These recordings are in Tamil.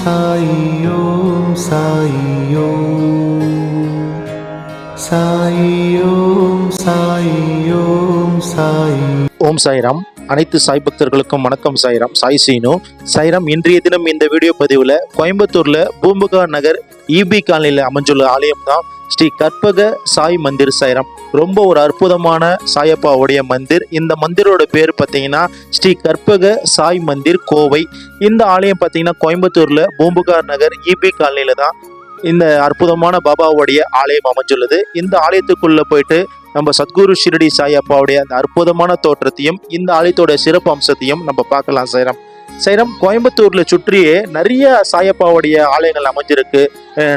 சாயி ஓம் சாயி ஓம் சாயி ஓம் சாயி ஓம் சாயி ஓம் சாய்ராம் அனைத்து சாய் பக்தர்களுக்கும் வணக்கம் சாய்ராம் சாய் சீனு. சாய்ராம் இன்றைய தினம் இந்த வீடியோ பதிவில் கோயம்புத்தூர்ல பூம்புகா நகர் இபி காலனியில் அமைஞ்சுள்ள ஆலயம் தான் ஸ்ரீ கற்பக சாய் மந்திர் சாய்ராம் ரொம்ப ஒரு அற்புதமான சாயப்பாவுடைய மந்திர். இந்த மந்திரோட பேர் பார்த்தீங்கன்னா ஸ்ரீ கற்பக சாய் மந்திர் கோவை. இந்த ஆலயம் பார்த்தீங்கன்னா கோயம்புத்தூர்ல பூம்புகார் நகர் இபி காலனியில தான் இந்த அற்புதமான பாபாவுடைய ஆலயம் அமைஞ்சுள்ளது இந்த ஆலயத்துக்குள்ள போயிட்டு நம்ம சத்குரு ஷிரடி சாயப்பாவுடைய அந்த அற்புதமான தோற்றத்தையும் இந்த ஆலயத்தோட சிறப்பு அம்சத்தையும் நம்ம பார்க்கலாம் சைரம். சைரம் கோயம்புத்தூர்ல சுற்றியே நிறைய சாயப்பாவுடைய ஆலயங்கள் அமைஞ்சிருக்கு.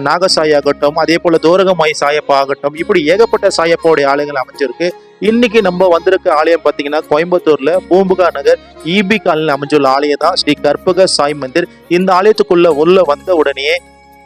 நாகசாய் ஆகட்டும் அதே போல தோரகமாய் சாயப்பா ஆகட்டும் இப்படி ஏகப்பட்ட சாயப்பாவுடைய ஆலயங்கள் அமைஞ்சிருக்கு. இன்னைக்கு நம்ம வந்திருக்க ஆலயம் பார்த்தீங்கன்னா கோயம்புத்தூர்ல பூம்புகா நகர் இபி காலனில் அமைஞ்சுள்ள ஆலயம் தான் ஸ்ரீ கற்பக சாய் மந்திர். இந்த ஆலயத்துக்குள்ள உள்ள வந்த உடனே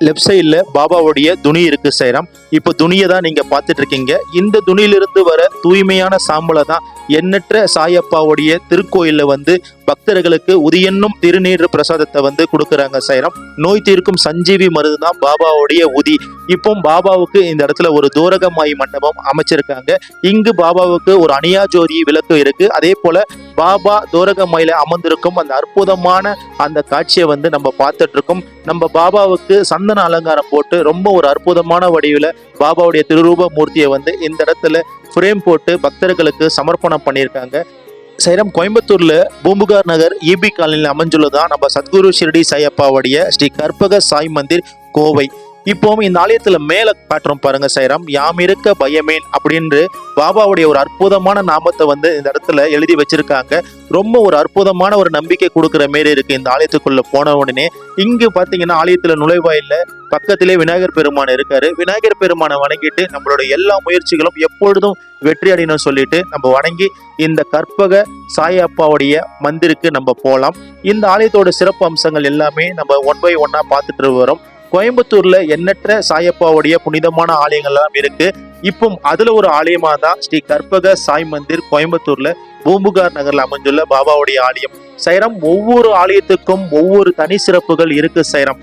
லெஃப்ட் சைடில் பாபாவுடைய துணி இருக்கு சேரம். இப்போ துணியை தான் நீங்கள் பார்த்துட்டு இருக்கீங்க இந்த துணியிலிருந்து வர தூய்மையான சாம்பலை தான் எண்ணற்ற சாயப்பாவுடைய திருக்கோயிலில் வந்து பக்தர்களுக்கு உதியென்னும் திருநீர் பிரசாதத்தை வந்து கொடுக்குறாங்க சைரம். நோய் தீர்க்கும் சஞ்சீவி மருந்து தான் பாபாவுடைய உதி. இப்போ பாபாவுக்கு இந்த இடத்துல ஒரு தூரகமாய் மண்டபம் அமைச்சிருக்காங்க. இங்கு பாபாவுக்கு ஒரு அணியா ஜோதி விளக்கு இருக்கு. அதே போல பாபா தூரகமாயில அமர்ந்திருக்கும் அந்த அற்புதமான அந்த காட்சியை வந்து நம்ம பார்த்துட்டு இருக்கோம் நம்ம பாபாவுக்கு சந்தன அலங்காரம் போட்டு ரொம்ப ஒரு அற்புதமான வடிவில் பாபாவுடைய திருரூப மூர்த்தியை வந்து இந்த இடத்துல ஃப்ரேம் போட்டு பக்தர்களுக்கு சமர்ப்பணம் பண்ணியிருக்காங்க. சைரம் கோயம்புத்தூர்ல பூம்புகார் நகர் இபி காலனியில் அமைஞ்சுள்ளதான் நம்ம சத்குரு ஷிரடி சாயப்பாவுடைய ஸ்ரீ கற்பக சாய் மந்திர் கோவை. இப்போவும் இந்த ஆலயத்துல மேல காட்டுறோம் பாருங்க சைரம். யாம் இருக்க பயமேன் அப்படின்னு பாபாவுடைய ஒரு அற்புதமான நாமத்தை வந்து இந்த இடத்துல எழுதி வச்சிருக்காங்க. ரொம்ப ஒரு அற்புதமான ஒரு நம்பிக்கை கொடுக்குற மாரி இருக்கு இந்த ஆலயத்துக்குள்ள போன உடனே. இங்கு பாத்தீங்கன்னா ஆலயத்துல நுழைவாயில்ல பக்கத்திலே விநாயகர் பெருமான் இருக்காரு. விநாயகர் பெருமானை வணங்கிட்டு நம்மளோட எல்லா முயற்சிகளும் எப்பொழுதும் வெற்றி அடையணும்னு சொல்லிட்டு நம்ம வணங்கி இந்த கற்பக சாய் அப்பாவுடைய மந்திருக்கு நம்ம போகலாம் இந்த ஆலயத்தோட சிறப்பு அம்சங்கள் எல்லாமே நம்ம ஒன் பை ஒன்னா பார்த்துட்டு வரோம். கோயம்புத்தூர்ல எண்ணற்ற சாயப்பாவுடைய புனிதமான ஆலயங்கள் எல்லாம் இருக்கு. இப்போ அதுல ஒரு ஆலயமா தான் ஸ்ரீ கற்பக சாய் மந்திர் கோயம்புத்தூர்ல பூம்புகார் நகர்ல அமைஞ்சுள்ள பாபாவுடைய ஆலயம். சைரம் ஒவ்வொரு ஆலயத்துக்கும் ஒவ்வொரு தனி சிறப்புகள் இருக்கு சைரம்.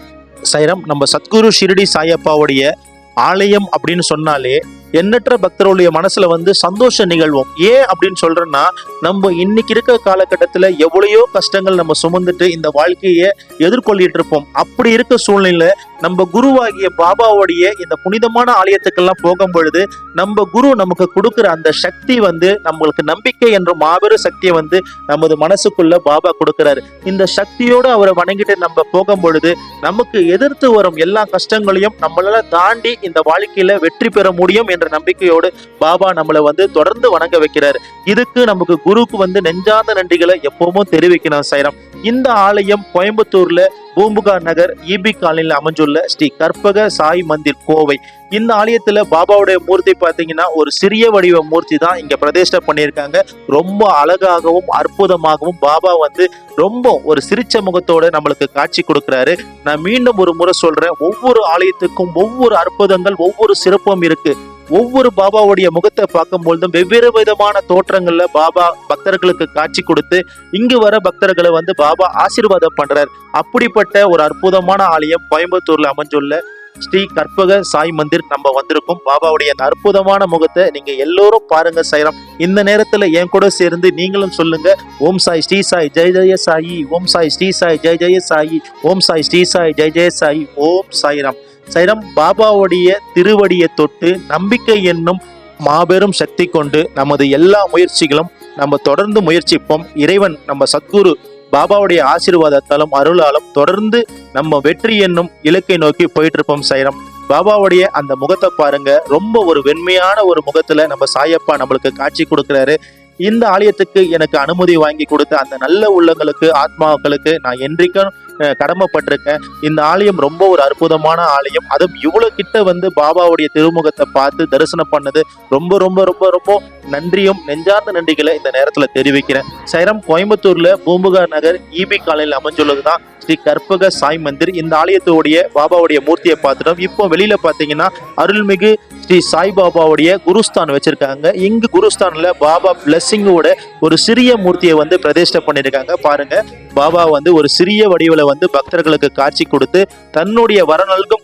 சைரம் நம்ம சத்குரு ஷிரடி சாயப்பாவுடைய ஆலயம் அப்படின்னு சொன்னாலே எண்ணற்ற பக்தர்களுடைய மனசுல வந்து சந்தோஷ நிகழ்வோம். ஏன் அப்படின்னு சொல்றேன்னா நம்ம இன்னைக்கு இருக்க காலகட்டத்துல எவ்வளையோ கஷ்டங்கள் நம்ம சுமந்துட்டு இந்த வாழ்க்கையை எதிர்கொள்ளிட்டு இருப்போம். அப்படி இருக்க சூழ்நிலையில நம்ம குருவாகிய பாபாவுடைய இந்த புனிதமான ஆலயத்துக்கெல்லாம் போகும் பொழுது நம்ம குரு நமக்கு கொடுக்கிற அந்த சக்தி வந்து நம்மளுக்கு நம்பிக்கை என்ற மாபெரும் சக்தியை வந்து நமது மனசுக்குள்ள பாபா கொடுக்கிறாரு. இந்த சக்தியோடு அவரை வணங்கிட்டு நம்ம போகும் பொழுது நமக்கு எதிர்த்து வரும் எல்லா கஷ்டங்களையும் நம்மளால தாண்டி இந்த வாழ்க்கையில வெற்றி பெற முடியும் என்ற நம்பிக்கையோடு பாபா நம்மளை வந்து தொடர்ந்து வணங்க வைக்கிறாரு. இதுக்கு நமக்கு குருவுக்கு வந்து நெஞ்சார்ந்த நன்றிகளை எப்பவும் தெரிவிக்கணும் சைரம். இந்த ஆலயம் கோயம்புத்தூர்ல பூம்புகார் நகர் இபி காலனியில் அமைஞ்சுள்ள ஸ்ரீ கற்பக சாய் மந்திர் கோவை. இந்த ஆலயத்துல பாபாவுடைய மூர்த்தி பாத்தீங்கன்னா ஒரு சிறிய வடிவ மூர்த்தி தான் இங்க பிரதிஷ்டை பண்ணியிருக்காங்க. ரொம்ப அழகாகவும் அற்புதமாகவும் பாபா வந்து ரொம்ப ஒரு சிரிச்ச முகத்தோட நம்மளுக்கு காட்சி கொடுக்கிறாரு. நான் மீண்டும் ஒரு முறை சொல்றேன் ஒவ்வொரு ஆலயத்துக்கும் ஒவ்வொரு அற்புதங்கள் ஒவ்வொரு சிறப்பும் இருக்கு. ஒவ்வொரு பாபாவுடைய முகத்தை பார்க்கும் பொழுதும் வெவ்வேறு விதமான தோற்றங்கள்ல பாபா பக்தர்களுக்கு காட்சி கொடுத்து இங்கு வர பக்தர்களை வந்து பாபா ஆசீர்வாதம் பண்றார். அப்படிப்பட்ட ஒரு அற்புதமான ஆலயம் கோயம்புத்தூர்ல அமைஞ்சுள்ள ஸ்ரீ கற்பக சாய் மந்திர் நம்ம வந்திருக்கோம். பாபாவுடைய அற்புதமான முகத்தை நீங்க எல்லோரும் பாருங்க சைரம். இந்த நேரத்துல என் கூட சேர்ந்து நீங்களும் சொல்லுங்க. ஓம் சாய் ஸ்ரீ சாய் ஜெய ஜெய சாயி. ஓம் சாய் ஸ்ரீ சாய் ஜெய ஜெய சாயி. ஓம் சாய் ஸ்ரீ சாய் ஜெய ஜெய சாயி. ஓம் சாய்ராம் சைரம் பாபாவுடைய திருவடியை தொட்டு நம்பிக்கை என்னும் மாபெரும் சக்தி கொண்டு நமது எல்லா முயற்சிகளும் நம்ம தொடர்ந்து முயற்சிப்போம். இறைவன் நம்ம சத்குரு பாபாவுடைய ஆசீர்வாதத்தாலும் அருளாலும் தொடர்ந்து நம்ம வெற்றி என்னும் இலக்கை நோக்கி போயிட்டு இருப்போம் சைரம். பாபாவுடைய அந்த முகத்தை பாருங்க. ரொம்ப ஒரு வெண்மையான ஒரு முகத்துல நம்ம சாயப்பா நம்மளுக்கு காட்சி கொடுக்கிறாரு. இந்த ஆலயத்துக்கு எனக்கு அனுமதி வாங்கி கொடுத்த அந்த நல்ல உள்ளங்களுக்கு ஆத்மாக்களுக்கு நான் என்றைக்கும் கடமைப்பட்டிருக்கேன். இந்த ஆலயம் ரொம்ப ஒரு அற்புதமான ஆலயம். அதுவும் இவ்வளவு கிட்ட வந்து பாபாவுடைய திருமுகத்தை பார்த்து தரிசனம் பண்ணது ரொம்ப ரொம்ப ரொம்ப ரொம்ப நன்றியும் நெஞ்சார்ந்த நன்றிகளை இந்த நேரத்துல தெரிவிக்கிறேன். சைரம் கோயம்புத்தூர்ல பூம்புகார் நகர் இபி காலையில் அமைஞ்சுள்ளது தான் ஸ்ரீ கற்பக சாய் மந்திர். இந்த ஆலயத்துடைய பாபாவுடைய மூர்த்தியை பார்த்துட்டோம். இப்போ வெளியில பாத்தீங்கன்னா அருள்மிகு ஸ்ரீ சாய்பாபாவுடைய குருஸ்தான் வச்சிருக்காங்க. இங்கு குருஸ்தான்ல பாபா பிளஸ்ஸிங்கோட ஒரு சிறிய மூர்த்தியை வந்து பிரதிஷ்டை பண்ணியிருக்காங்க. பாருங்க பாபா வந்து ஒரு சிறிய வடிவில் வந்து பக்தர்களுக்கு காட்சி கொடுத்து தன்னுடைய வர நல்கும்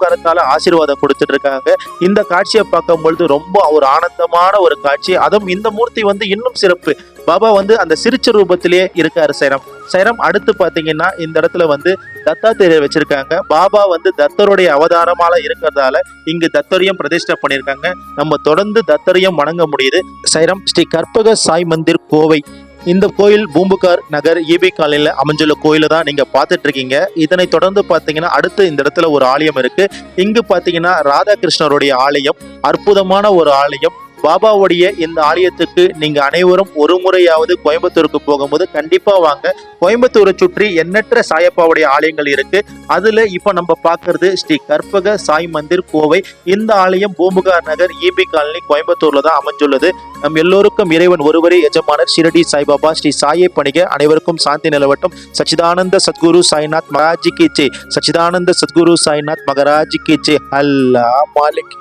ஆசீர்வாதம் கொடுத்துட்டு இருக்காங்க இந்த காட்சியை பார்க்கும் பொழுது ரொம்ப ஒரு ஆனந்தமான ஒரு காட்சி. அதுவும் இந்த மூர்த்தி வந்து இன்னும் சிறப்பு. பாபா வந்து அந்த சிரிச்ச ரூபத்திலேயே இருக்காரு சைரம். சைரம் அடுத்து பார்த்தீங்கன்னா இந்த இடத்துல வந்து தத்தாத்திரேயர் வச்சிருக்காங்க. பாபா வந்து தத்தருடைய அவதாரமால இருக்கிறதால இங்கு தத்தரையும் பிரதிஷ்டை பண்ணியிருக்காங்க. நம்ம தொடர்ந்து தத்தரையும் வணங்க முடியுது. சைரம் ஸ்ரீ கற்பக சாய் மந்திர் கோவை. இந்த கோயில் பூம்புகார் நகர் ஈபி காலையில் அமைஞ்சுள்ள கோயில தான் நீங்க பார்த்துட்டு இருக்கீங்க இதனை தொடர்ந்து பார்த்தீங்கன்னா அடுத்து இந்த இடத்துல ஒரு ஆலயம் இருக்கு. இங்கு பார்த்தீங்கன்னா ராதாகிருஷ்ணருடைய ஆலயம் அற்புதமான ஒரு ஆலயம். பாபாவுடைய இந்த ஆலயத்துக்கு நீங்க அனைவரும் ஒரு முறையாவது கோயம்புத்தூருக்கு போகும்போது கண்டிப்பா வாங்க. கோயம்புத்தூரை சுற்றி எண்ணற்ற சாயப்பாவுடைய ஆலயங்கள் இருக்கு. அதுல இப்ப நம்ம பாக்குறது ஸ்ரீ கற்பக சாய் மந்திர் கோவை. இந்த ஆலயம் பூம்புகார் நகர் இபி காலனி கோயம்புத்தூர்ல தான் அமைஞ்சுள்ளது. நம் எல்லோருக்கும் இறைவன் ஒருவரே எஜமானர் ஷிரடி சாய்பாபா ஸ்ரீ சாயை பணிக. அனைவருக்கும் சாந்தி நிலவட்டும். சச்சிதானந்த சத்குரு சாய்நாத் மகாராஜி கீச்சே சச்சிதானந்த சத்குரு சாய்நாத் மகராஜி கீச்சே அல்லா மாலிக்.